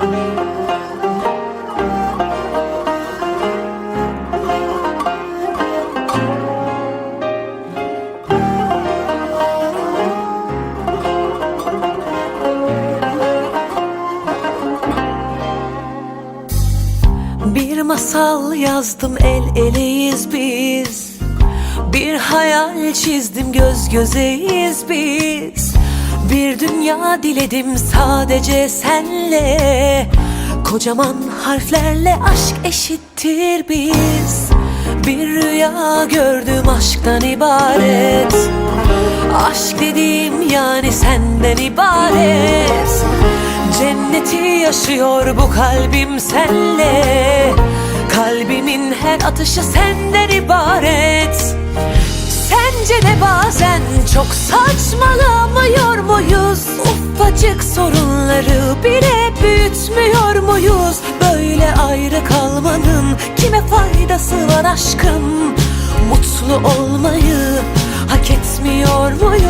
Bir masal yazdım el eleyiz biz. Bir hayal çizdim göz gözeyiz biz Bir dünya diledim sadece senle. Kocaman harflerle aşk eşittir biz. Bir rüya gördüm aşktan ibaret. Aşk dediğim yani senden ibaret. Cenneti yaşıyor bu kalbim senle. Kalbimin her atışı senden ibaret. Sence de bazen çok saçmalamıyor muyuz? Ufacık sorunları bile büyütmüyor muyuz? Böyle ayrı kalmanın kime faydası var aşkım? Mutlu olmayı hak etmiyor muyuz?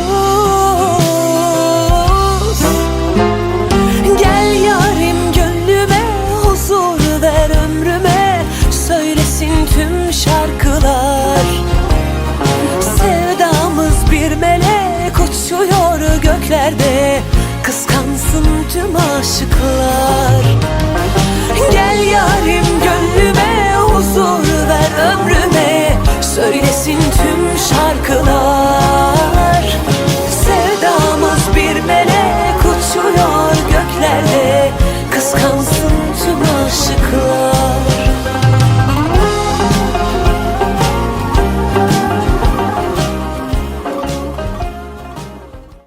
Göklerde Kıskansın tüm aşıklar. Gel yarim gönlüme huzur ver ömrüme Söylesin tüm şarkılar